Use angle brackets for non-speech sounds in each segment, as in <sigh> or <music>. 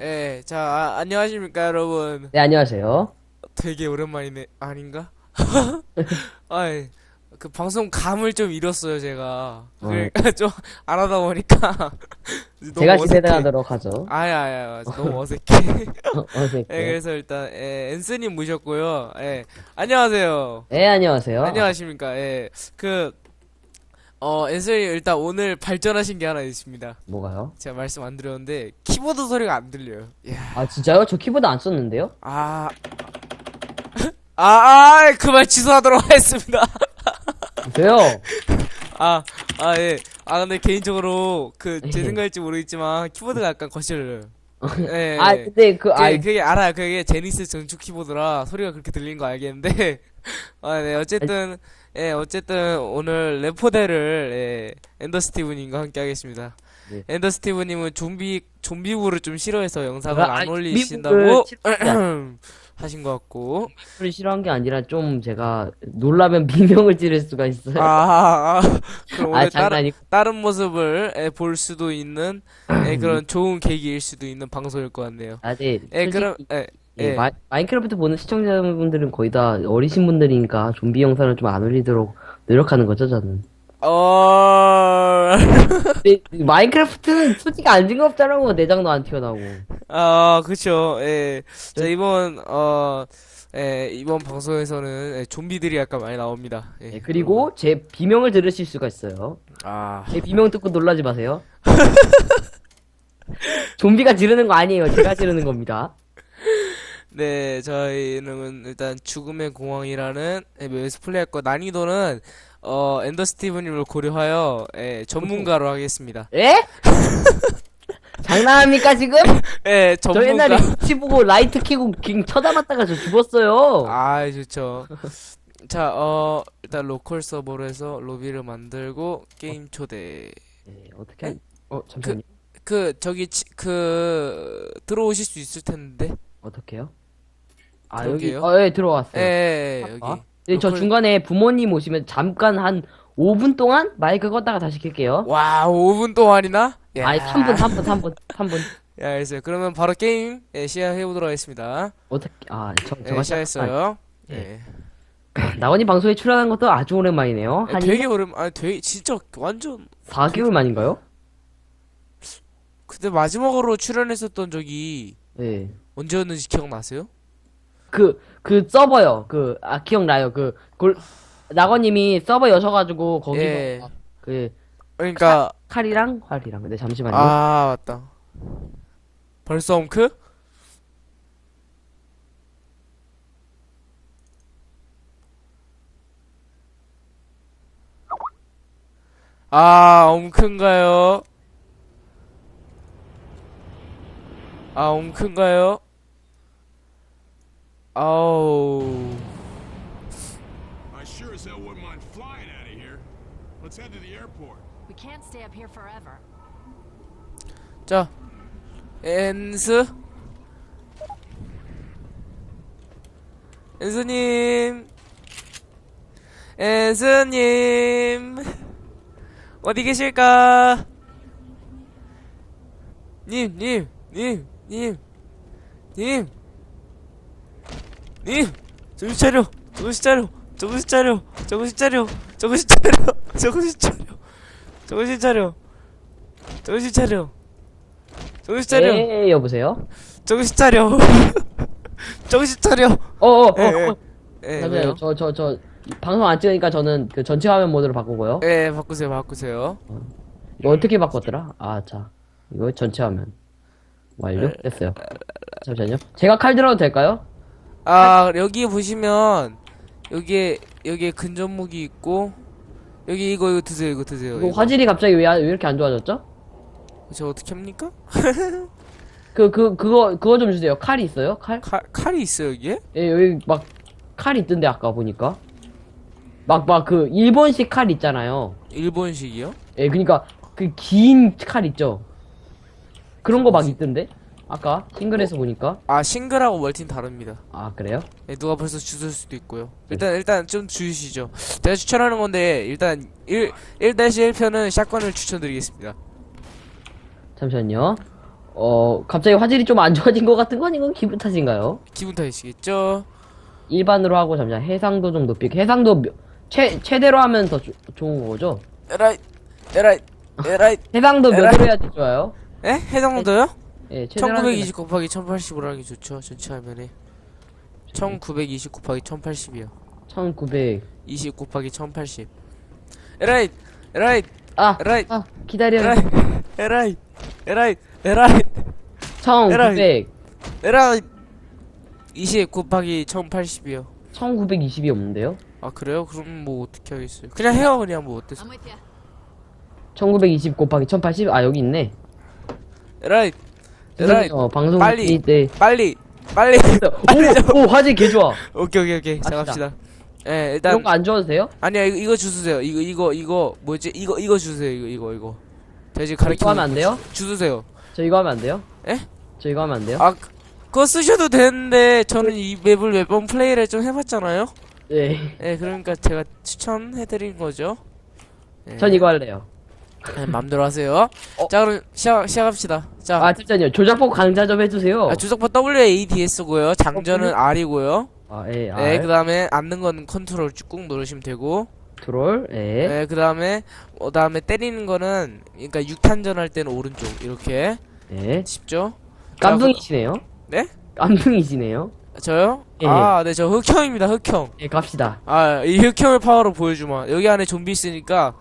예, 자, 아, 안녕하십니까, 여러분. 네, 안녕하세요. 되게 오랜만이네. 아닌가? <laughs> 아이, 그 방송 감을 좀 잃었어요, 제가. 그러니까 <laughs> 좀 안 하다 보니까. <laughs> 너무 제가 어색해. 진행하도록 하죠. 아야, 아야, 너무 어색해. 어, 어색해. 예, 그래서 일단, 예, 앤스님 모셨고요. 예, 안녕하세요. 네, 안녕하세요. 안녕하십니까. 예, 그, 어, 앤스님 일단 오늘 발전하신 게 하나 있습니다. 뭐가요? 제가 말씀 안 드렸는데, 키보드 소리가 안 들려요. 예. 아, 진짜요? 저 키보드 안 썼는데요? 아, <laughs> 아, 아, 그 말 취소하도록 하겠습니다. <laughs> 저요? 아, 아, 예. 아, 근데 개인적으로, 그, 제 예. 생각일지 모르겠지만, 키보드가 약간 거슬려요. <laughs> 예. 아, 근데 그, 아, 그게, 그게 알아요. 그게 제니스 전축 키보드라 소리가 그렇게 들리는 거 알겠는데, 아, 네. 어쨌든, 예, 어쨌든, 오늘 레포대를, 예, 엔더 스티브님과 함께 하겠습니다. 네. 엔더 스티브님은 좀비, 좀비부를 좀 싫어해서 영상을 아, 안 아니, 올리신다고 좀비부를 <clears throat> 하신 것 같고. 소리 싫어한 게 아니라 좀 제가 놀라면 <laughs> 비명을 지를 수가 있어요. 아, 아, 그럼 아, 오늘 다른, 장난이. 다른 모습을 예, 볼 수도 있는 예, <clears throat> 그런 좋은 계기일 수도 있는 방송일 것 같네요. 아, 네. 예, 솔직히, 그럼 예, 예, 예. 마, 마인크래프트 보는 시청자분들은 거의 다 어리신 분들이니까 좀비 영상을 좀 안 올리도록 노력하는 거죠, 저는. 어, 마인크래프트는 솔직히 안 징겁잖아요. 내장도 안 튀어나오고. 아, 그쵸. 예. 자, 이번 어, 예, 이번 방송에서는 예, 좀비들이 약간 많이 나옵니다. 예. 예, 그리고 제 비명을 들으실 수가 있어요. 아, 제 비명 듣고 놀라지 마세요. <laughs> 좀비가 지르는 거 아니에요. 제가 지르는 겁니다. 네, 저희는 일단 죽음의 공항이라는 예, 맵에서 플레이할 거 난이도는 어, 엔더 스티브님을 고려하여 예, 전문가로 하겠습니다. 예? <laughs> 장난합니까 지금? 예, 저 전문가. 옛날에 위치 보고 라이트 켜고 ging 쳐다봤다가 저 죽었어요. 아, 좋죠. 자, 어, 일단 로컬 서버로 해서 로비를 만들고 게임 초대. 네, 어떻게? 한... 어 잠시만요. 그 저기 치, 그 들어오실 수 있을 텐데. 어떻게요? 아 여기 저기요? 어, 예 들어왔어요. 예, 아, 여기. 아? 네, 저 로컬- 중간에 부모님 오시면 잠깐 한 5분 동안 마이크 껐다가 다시 켤게요. 와, 5분 동안이나? 야. 아니 3분 3분 3분 3분. 예, 알겠어요. 그러면 바로 게임 예, 시작해 보도록 하겠습니다. 어떻게 아저 예, 저가 시작했어요. 예. 예. <laughs> 나원이 방송에 출연한 것도 아주 오랜만이네요. 예, 한 되게 오랜 아니 되게 진짜 완전 4개월 만인가요? 그때 마지막으로 출연했었던 적이 네. 언제였는지 기억나세요? 그, 그 서버요. 그, 아, 기억나요. 그, 골, 낙원님이 서버 여셔가지고, 거기서, 예. 그, 그러니까 칼이랑 활이랑. 근데 잠시만요. 아, 맞다. 벌써 엉크? 아, 엉큰가요? 아, 엉큰가요? 아우. I sure as hell wouldn't mind flying out of here. Let's head to the airport. We can't stay up here forever. 자, 엔스. 엔스님. 엔스님. 어디 계실까? 님, 님, 님, 님, 님. 님! 정신 차려! 정신 차려! 정신 차려! 정신 차려! 정신 <laughs> 차려! 정신 차려! 정신 차려! 정신 차려! 정신 차려! 예, 여보세요? 정신 차려! <laughs> 정신 차려! 어어, 어, 예, 예. 어. 예, 잠시만요. 왜요? 저, 저, 저, 방송 안 찍으니까 저는 그 전체 화면 모드로 바꾸고요. 예, 바꾸세요, 바꾸세요. 이거 어떻게 바꿨더라? 아, 자. 이거 전체 화면. 완료? 네. 됐어요. 잠시만요. 제가 칼 들어도 될까요? 아, 여기 보시면, 여기에, 여기에 근접무기 있고, 여기 이거, 이거 드세요, 이거 드세요. 이거 이거. 화질이 갑자기 왜, 왜 이렇게 안 좋아졌죠? 저 어떻게 합니까? 그, 그, 그거, 그거 좀 주세요. 칼이 있어요? 칼? 칼, 칼이 있어요, 여기에? 예, 여기 막 칼 있던데 아까 보니까 막 막 그 일본식 칼 있잖아요. 일본식이요? 예, 그니까 그 긴 칼 있죠. 그런 거 막 있던데 아까 싱글에서 보니까 아, 싱글하고 멀티는 다릅니다. 아 그래요? 예, 누가 벌써 주실 수도 있고요. 일단, 일단 좀 주시죠. 제가 추천하는 건데, 일단, 1, 1-1편은 샷건을 추천드리겠습니다. 잠시만요. 어, 갑자기 화질이 좀 안 좋아진 것 같은 건 이건 기분 탓인가요? 기분 탓이시겠죠? 일반으로 하고 잠시만 해상도 좀 높이게 해상도 몇- 최 최대로 하면 더 조- 좋은 거죠? 에라이 에라이 에라이 해상도 에라이. 몇으로 해야지 좋아요? 에? 해상도요? 예, 최대로 하는 게1920 곱하기 1080으로 하는 게 좋죠 전체 화면에 1920 곱하기 1080이요 1900. 20 곱하기 1080 에라이 에라이 아, 에라이 아 기다려. 에라이 에라이 에라이 에라이 1900. 에라이 20 곱하기 1080이요 1920이 없는데요? 아 그래요? 그럼 뭐 어떻게 하겠어요 그냥 해요 그냥 뭐 어때서 you. 1920 곱하기 1080? 아, 여기 있네. 에라이 에라이 어, 방송 빨리. 때. 빨리 <laughs> 빨리 오, 오, 화질 개 좋아. 오케이 오케이 오케이 자 갑시다. 갑시다 예 일단 이런 거안 줘도 돼요? 아니야 이거, 이거 주세요 이거 이거 이거 뭐지 이거 이거 주세요 이거 이거 이거 제가 지금 이거 가르치고 하면 안 돼요? 주세요 저 이거 하면 안 돼요? 에? 저 이거 하면 안 돼요? 아 그- 그거 쓰셔도 되는데 저는 이 맵을 몇 번 플레이를 좀 해봤잖아요 네. 예 그러니까 제가 추천해드린 거죠 예. 전 이거 할래요. 예, 맘대로 하세요 어. 자 그럼 시작 시작합시다 자 아, 잠시만요. 조작법 강좌 좀 해주세요. 아, 주석파 WADS고요 장전은 R이고요 아, 예, 아, 네, 그 다음에 앉는 거는 컨트롤 꾹 누르시면 되고 트롤, 예. 네, 그 다음에 어 다음에 때리는 거는 그러니까 6탄전 할 때는 오른쪽 이렇게 예. 쉽죠? 깜둥이시네요. 네? 깜둥이시네요. 저요? 예, 아, 네, 저 흑형입니다, 흑형. 예, 갑시다. 아, 이 흑형의 파워로 보여주마. 여기 안에 좀비 있으니까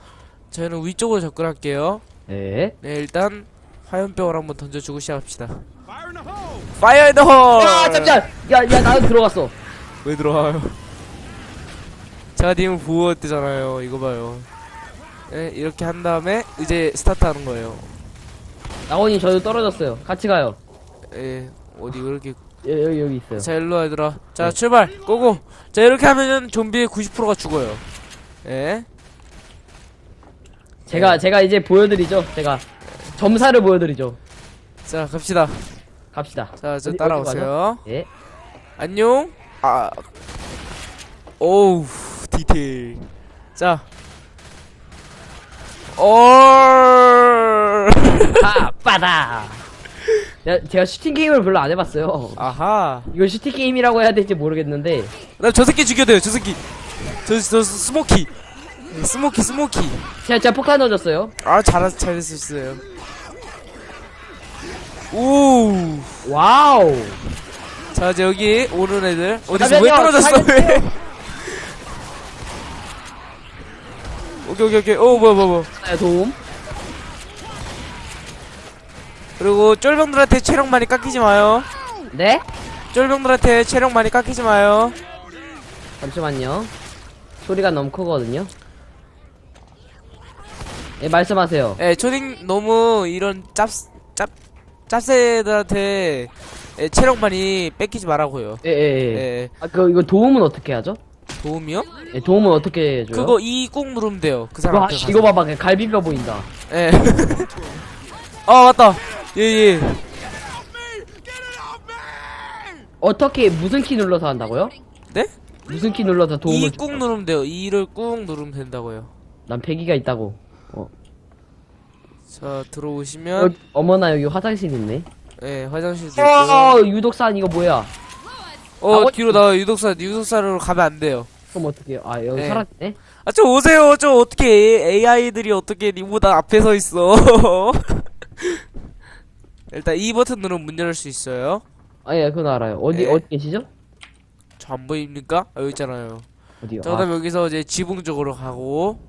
저희는 위쪽으로 접근할게요. 예. 네, 일단 화염병을 한번 던져주고 시작합시다. Fire in the hole! 파이어 인더 홀! 야, 잠시만! 야, 야, 나도 들어갔어. 왜 들어와요? 제가 님을 보호했대잖아요. 이거 봐요. 네, 이렇게 한 다음에 이제 스타트 하는 거예요. 나원이 저도 떨어졌어요. 같이 가요. 예, 어디 왜 이렇게 예, 여기, 여기 있어요. 자 일로 와 얘들아 자 네. 출발 고고 자 이렇게 하면은 좀비의 90%가 죽어요 예 제가, 제가 이제 보여드리죠. 제가. 점사를 보여드리죠. 자 갑시다 갑시다. 자 저 어디- 따라오세요 예. 안녕 아 오우 디테일 자얼 아, 빠다! 야, 제가 슈팅 게임을 별로 안 해봤어요. 아하 이걸 슈팅 게임이라고 해야 될지 모르겠는데. 나 저 새끼 죽여야 돼요 저 새끼 저, 저 스모키 스모키 스모키 제가, 제가 폭탄 넣어줬어요. 아 잘했 잘했었어요 오 와우! 자 이제 여기 오는 애들 어디서 왜 잠시만요, 떨어졌어. 왜 오케이 오케이 오케이 오 뭐야 뭐야 뭐야 네, 도움. 그리고 쫄병들한테 체력 많이 깎이지 마요 네? 쫄병들한테 체력 많이 깎이지 마요 잠시만요. 소리가 너무 크거든요. 예, 말씀하세요. 예 초딩 너무 이런 짭, 짭, 짭새들한테 예, 체력 많이 뺏기지 말라고요 예, 예, 예. 예 아, 그, 이거 도움은 어떻게 하죠? 도움이요? 예, 도움은 어떻게 해줘요? 그거 이 꾹 누르면 돼요 그 이거, 사람한테 가서. 이거 봐봐, 그냥 갈비뼈 보인다. 예. <laughs> 아 맞다 예 예 어떻게, 무슨 키 눌러서 한다고요? 네? 무슨 키 눌러서 도움을 이 줘? 꾹 누르면 돼요 이를 꾹 누르면 된다고요 난 패기가 있다고. 어. 자 어, 들어오시면 어 머나, 여기 화장실 있네. 예 화장실도 있고 어, 유독산 이거 뭐야? 어 아, 뒤로 나와 유독사 유독사로 가면 안 돼요 그럼 어떻게? 아, 여기 네. 살았네? 아 좀 오세요 좀 어떻게 AI들이 어떻게 님보다 앞에 서 있어 <laughs> 일단 이 버튼 누르면 문 열을 수 있어요 아, 예, 그건 알아요. 어디, 네. 어디 계시죠? 저 안 보입니까? 아, 여기 있잖아요 어디요? 자 아, 그다음 여기서 이제 지붕 쪽으로 가고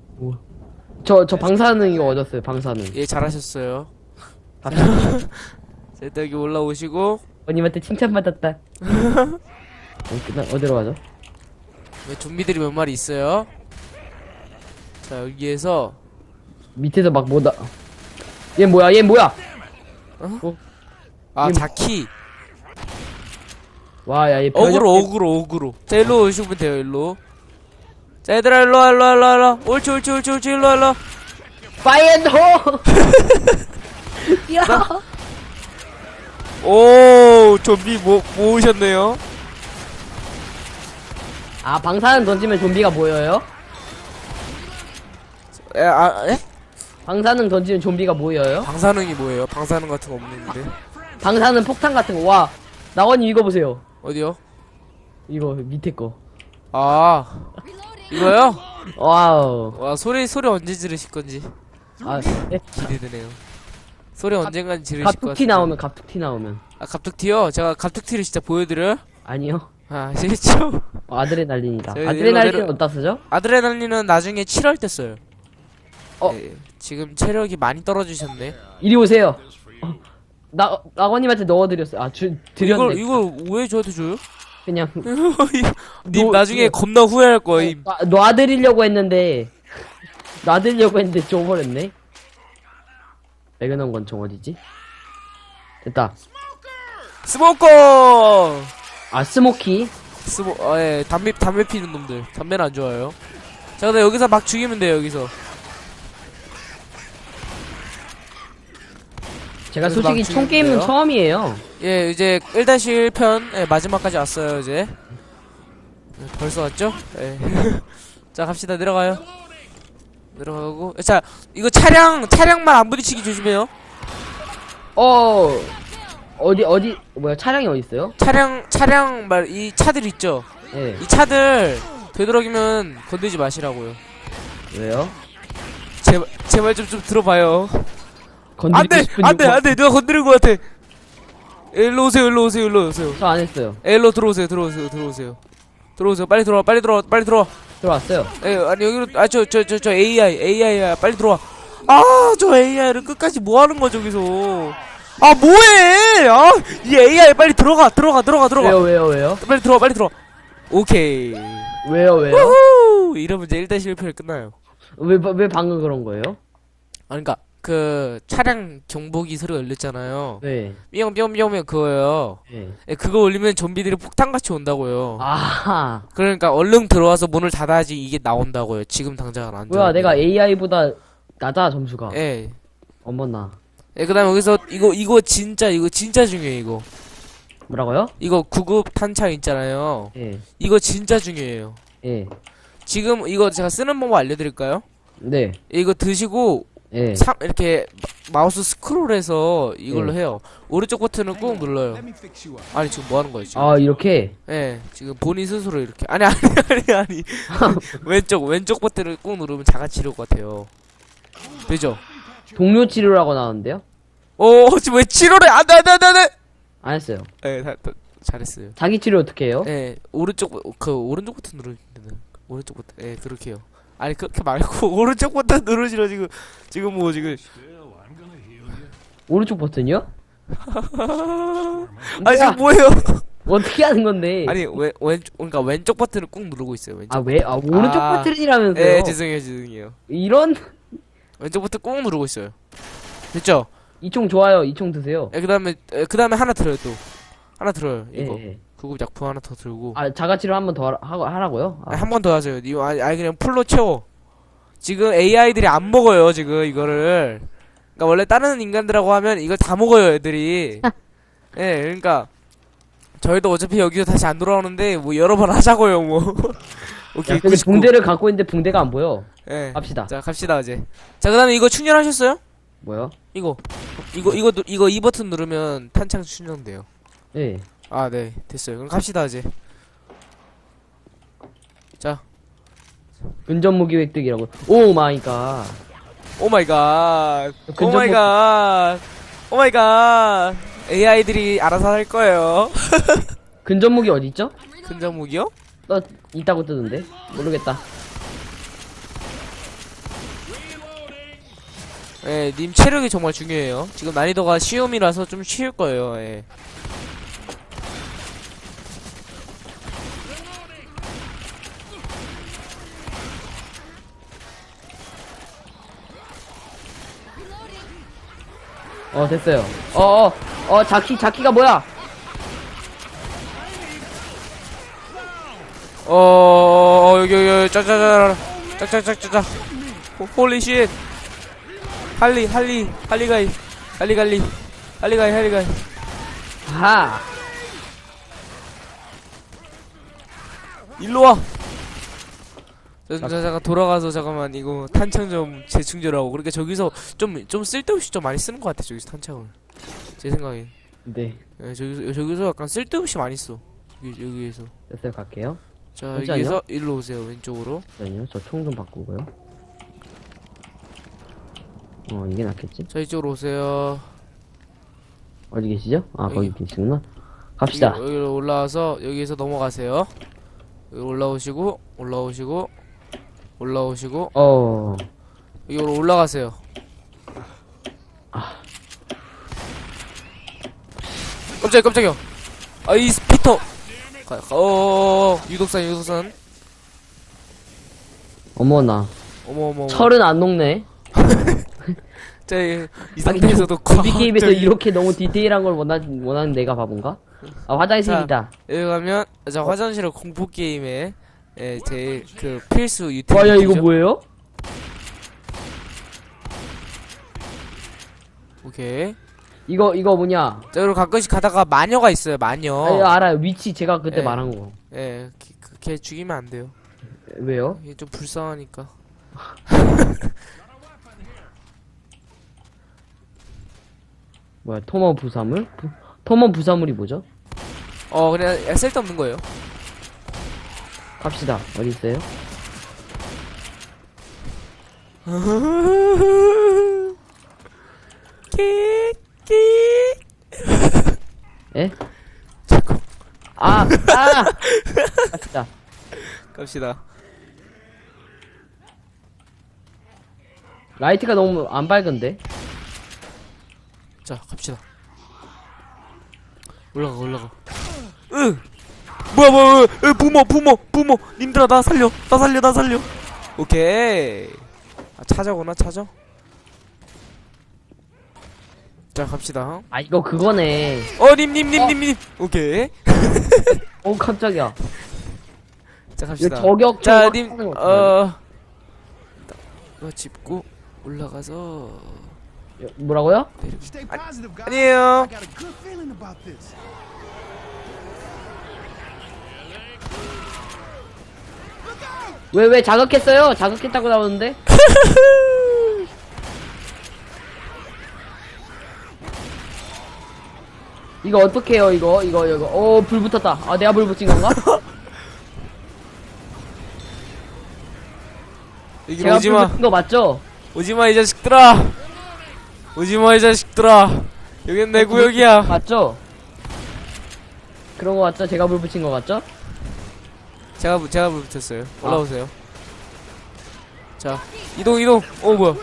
저, 저 방사능 이거 얻었어요, 방사능. 예 잘하셨어요 <laughs> 일단 여기 올라오시고 언님한테 칭찬받았다. 어, 그다음 어디로 가죠? 네, 좀비들이 몇 마리 있어요 자 여기에서 밑에서 막 뭐다. 얘 뭐야? 얘 뭐야? 아 이- 자키 와, 야, 얘 어그로 어그로 어그로 자 일로 오시면 돼요 일로 자 얘들아 일로 와 일로 와 일로 와 일로 와 옳지 옳지 옳지 옳지 일로 와 일로 와 파이앤더. 야. <laughs> 오 좀비 모, 모으셨네요 아, 방사능 던지면 좀비가 모여요? 에, 아, 에? 방사능 던지면 좀비가 모여요? 방사능이 뭐예요? 방사능 같은 거 없는데 방사능 폭탄 같은 거. 와, 나원님 이거 보세요. 어디요? 이거 밑에 거. 아 이거요? 와우. 와 소리 소리 언제 지르실 건지 아, 네. 기대되네요. 소리 언젠간 지르실 것 갑툭튀 같아요. 나오면 갑툭튀 나오면. 아 갑툭튀요? 제가 갑툭튀를 진짜 보여드려요? 아니요. 아 싫죠? 어, 아드레날린이다. 저희 아드레날린 이거대로- 어디다 쓰죠? 아드레날린은 나중에 7월 때 써요. 어. 예, 지금 체력이 많이 떨어지셨네. 이리 오세요. 어, 나 나원님한테 넣어드렸어요. 아, 주, 이걸 드렸네. 이걸 왜 저한테 줘요? 그냥 <laughs> 님 노- 나중에 노- 겁나 후회할 거임. 놔- 놔드리려고 했는데 놔드리려고 했는데 줘버렸네. 매겨놓은 건총 어디지? 됐다. 스모커. 아 스모키. 스모 아, 예 담배 담배 피는 놈들 담배는 안 좋아요. 자 근데 여기서 막 죽이면 돼요 여기서. 제가 솔직히 막총 게임은? 처음이에요. 예 이제 1-1편 예, 마지막까지 왔어요 이제. 예, 벌써 왔죠? 예. <laughs> 자 갑시다 내려가요. 내려가고 자 이거 차량 차량만 안 부딪히기 조심해요. 어 어디 어디 뭐야 차량이 어디 있어요? 차량 차량 말 이 차들 있죠. 예. 이 차들 되도록이면 건들지 마시라고요. 왜요? 제발 제발 좀 좀 들어봐요. 건드리고 안돼 싶은 안돼 욕망- 안돼 누가 건드린 것 같아. 일로 오세요 일로 오세요 일로 오세요. 저 안 했어요. 일로 들어오세요 들어오세요 들어오세요. 들어오세요 빨리 들어와 빨리 들어와 빨리 들어와. 들어왔어요. 에 아니 여기로 아 저 저 저 저 AI AI야 빨리 들어와. 아 저 AI를 끝까지 뭐 하는 거야 저기서. 아 뭐해? 아이 AI 빨리 들어가 들어가 들어가 들어가. 왜요 왜요 왜요? 빨리 들어와 빨리 들어와. 오케이. 왜요 왜요? 우후! 이러면 이제 1대 1편이 끝나요. 왜 왜 방금 그런 거예요? 아 그러니까 그 차량 경보기 소리가 울렸잖아요. 네. 삐용삐용삐용 그거예요. 네. 예, 그거 울리면 좀비들이 폭탄같이 온다고요. 아하. 그러니까 얼른 들어와서 문을 닫아야지 이게 나온다고요. 지금 당장은 안 뭐야 돼. 내가 AI보다 낮아 점수가. 예. 어머나. 예, 그다음에 여기서 이거 이거 진짜 이거 진짜 중요해 이거. 뭐라고요? 이거 구급 탄창 있잖아요. 예. 이거 진짜 중요해요. 예. 지금 이거 제가 쓰는 방법 알려드릴까요? 네. 이거 드시고 예. 삼 이렇게 마- 마우스 스크롤해서 이걸로 네. 해요. 오른쪽 버튼을 꾹 눌러요. 아니 지금 뭐 하는 거예요 지금? 아 이렇게. 예, 지금 본인 스스로 이렇게 아니 아니 <laughs> 아니 아니 <laughs> 왼쪽 왼쪽 버튼을 꾹 누르면 자가 치료 같아요. 되죠? 동료 치료라고 나오는데요? 어 지금 왜 치료를 안돼 안돼 안돼 안돼? 안 했어요. 예, 다, 다, 잘했어요. 자기 치료 어떻게 해요? 예, 오른쪽 버- 그 오른쪽 버튼 누르면 되는 오른쪽 버튼 예 그렇게요. 아니 그렇게 말고 <laughs> 오른쪽 버튼 누르시라 지금 지금 뭐 지금 오른쪽 버튼이요? <laughs> 아 지금 뭐예요? 어떻게 하는 건데? 아니 왼 왼쪽 그러니까 왼쪽 버튼을 꾹 누르고 있어요. 왼쪽. 아 왜? 아 오른쪽 아. 버튼이라면서요? 예, 죄송해요 죄송해요. 이런 왼쪽 버튼 꾹 누르고 있어요. 됐죠? 이총 좋아요. 이총 드세요. 예, 그다음에 예, 그다음에 하나 들어요 또 하나 들어요 예. 이거 예. 구급 약품 하나 더 들고 아 자가 치료 한 번 더 하고 하라고요? 아, 한 번 더 하세요 이거 아니, 아니 그냥 풀로 채워 지금 AI들이 안 먹어요 지금 이거를 그러니까 원래 다른 인간들하고 하면 이걸 다 먹어요 애들이 <laughs> 예 그러니까 저희도 어차피 여기서 다시 안 돌아오는데 뭐 여러 번 하자고요 뭐 <laughs> 오케이 야, 근데 99. 붕대를 갖고 있는데 붕대가 안 보여. 예. 갑시다. 자 갑시다 이제 자 그다음에 이거 충전하셨어요? 뭐요? 이거 이거 이거 누- 이거 이 버튼 누르면 탄창 충전돼요 예. 아 네 됐어요 그럼 갑시다 이제 근접 무기 획득이라고. 오 마이 갓. 오 마이 갓. 오 근접 마이 갓. 오 마이 갓. AI들이 알아서 할 거예요. <laughs> 근접 무기 어디 있죠? 근접 무기요? 너 있다고 뜨던데. 모르겠다. 예, 님 체력이 정말 중요해요. 지금 난이도가 쉬움이라서 좀 쉬울 거예요. 예. 어 됐어요. 어어 어, 자키 자키가 뭐야? 어, 여기 여기 짜자자 짝짝짝짝짝. 홀리 쉣. 할리 할리 할리가이 할리갈리 할리가이 할리가이. 하. 일로 와. 저, 저 잠깐 돌아가서 잠깐만 이거 탄창 좀 재충전하고 그러니까 저기서 좀 좀 쓸데없이 좀 많이 쓰는 것 같아 저기서 탄창을 제 생각에 네. 예, 저기서 저기서 약간 쓸데없이 많이 써. 여기 여기에서. 됐어요, 갈게요. 자 잠시만요. 여기서 일로 오세요 왼쪽으로. 잠시만요. 저 총 좀 바꾸고요. 어, 이게 낫겠지? 자 이쪽으로 오세요. 어디 계시죠? 아, 거기. 계시구나. 갑시다. 여기, 여기로 올라와서 여기에서 넘어가세요. 여기 올라오시고 올라오시고 올라오시고 어, 여기로 올라가세요. 깜짝이야 깜짝이야. 아이 스피터. 가, 가, 어 유독산 유독산. 어머나. 어머 어머. 어머. 철은 안 녹네. <laughs> 자, 이, 이 아니, 상태에서도 구비 게임에서 과학적인- 이렇게 너무 디테일한 걸 원하, 원하는 내가 바본가? 아, 화장실이다. 여기 가면 자 화장실은 공포 게임의 예, 제일 그 필수 유튜브. 와, 야, 이거 뭐예요? 오케이. 이거, 이거 뭐냐? 자 그리고 가끔씩 가다가 마녀가 있어요 마녀. 아, 알아요. 위치 제가 그때 네. 말한 거. 예, 걔, 그- 걔 죽이면 안 돼요. 왜요? 이게 좀 불쌍하니까. <laughs> 뭐야, 토머 부사물? 부, 토머 부사물이 뭐죠? 어 그냥 야, 쓸데없는 거예요. 갑시다. 어디 있어요? 예? 잠깐 아! 아! 갑시다. 갑시다. 라이트가 너무 안 밝은데? 자 갑시다. 올라가 올라가. 으. 뭐야 뭐야 뭐야 으, 부모 부모 부모 님들아 나 살려 나 살려 나 살려. 오케이. 아 찾아구나 찾아. 자 갑시다. 아, 이거 그거네. 어님님님님 님. 오케이. <laughs> 어, 깜짝이야. 자 이거 갑시다. 저격 자, 저격 님, 하는 거 어, 이거 짚고 올라가서 뭐라고요? Stay positive, guys. 아니에요. I got a good feeling about this. 왜, 왜 자극했어요? 자극했다고 나오는데? <laughs> 이거 어떻게 해요, 이거? 이거, 이거. 어, 불 붙었다. 아, 내가 불 붙인 건가? <laughs> 여기 제가 불 오지마, 붙인 거 맞죠? 오지마 이 자식들아. 오지마 이 자식들아. 여긴 내 구역이야. 맞죠? 그런 거 맞죠? 제가 불 붙인 거 맞죠? 제가 부- 제가 불 붙였어요. 올라오세요. 자, 이동 이동. 어 뭐야? <laughs>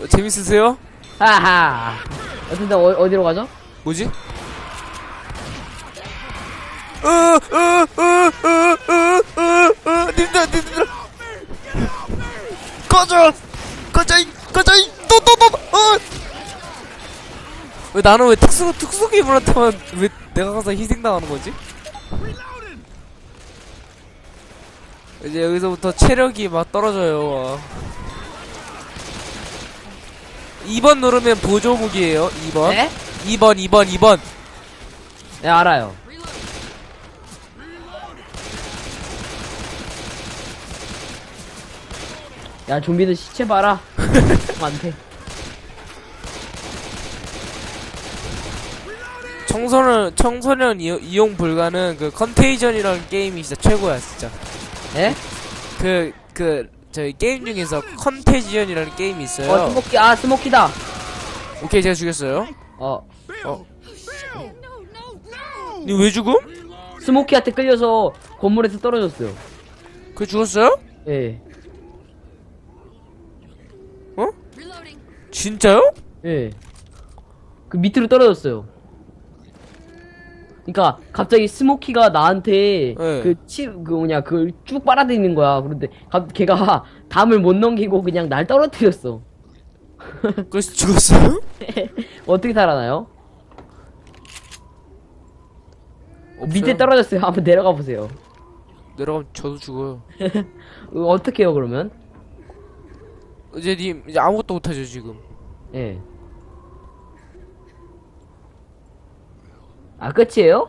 어, 재밌으세요? 하하. 어쨌든 어, 어디로 가죠? 뭐지? 어, 어어어어어어어 님들 님들 꺼져 꺼져 이 꺼져 이또또또 어. 왜 나는 왜 특수 특수 기분한테만 왜 내가 가서 희생당하는 거지? 이제 여기서부터 체력이 막 떨어져요. 2번 누르면 보조 무기예요. 2번. 네? 2번 2번 2번 네, 알아요. 야, 좀비들 시체 봐라. <laughs> 많대. 청소년 청소년 이용, 이용 불가는 그 컨테이전이라는 게임이 진짜 최고야 진짜 예? 그 그 저희 게임 중에서 컨테이전이라는 게임이 있어요 어, 스모키, 아, 스모키다. 오케이 제가 죽였어요 어, 니왜 죽음? 스모키한테 끌려서 건물에서 떨어졌어요. 그 죽었어요? 예, Reloading. 진짜요? 예. 그 밑으로 떨어졌어요. 그니까, 갑자기 스모키가 나한테, 네. 그 치, 그 뭐냐, 그걸 쭉 빨아들이는 거야. 그런데, 갑, 걔가 담을 못 넘기고 그냥 날 떨어뜨렸어. <laughs> 그래서 죽었어요? <laughs> 어떻게 살아나요? 밑에 없어요. 떨어졌어요. 한번 내려가 보세요. 내려가면 저도 죽어요 <laughs> 어, 어떻게 해요, 그러면? 이제 님 이제 아무것도 못하죠 지금 예. 아, 끝이에요?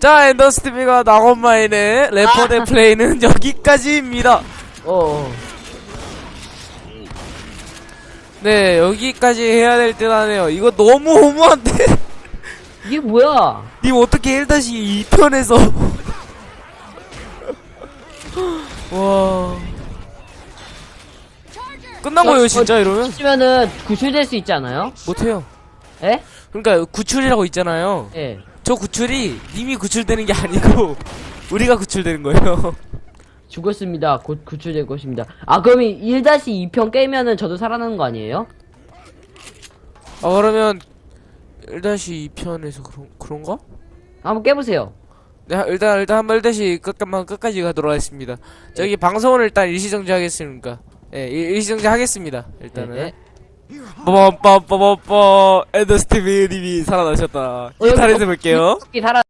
자 엔더스티비가 낙원마인의 래퍼 대 플레이는 <laughs> 여기까지입니다 어, 어. 네 여기까지 해야 될 듯 하네요 이거 너무 허무한데 <laughs> 이게 뭐야? 님 어떻게 1-2편에서 <laughs> 와 끝난 거예요 진짜 이러면 치면은 구출될 수 있지 않아요? 못해요 예? 그러니까 구출이라고 있잖아요 예. 저 구출이 님이 구출되는 게 아니고 <laughs> 우리가 구출되는 거예요 죽었습니다. 곧 구출될 것입니다. 아, 그럼 1-2편 깨면은 저도 살아나는 거 아니에요? 아 그러면 1-2편에서 그런, 그런가? 한번 깨보세요. 네 일단 일단 한번 1-2 끝까지 끝까지 가도록 하겠습니다 저기 방송을 일단 일시정지 하겠습니까 예 일- 일시정지 하겠습니다 일단은 네. 빠밤빠빠빠빠 에더 스티브님이 살아나셨다. 이탈해서 어, 볼게요. 여기 살아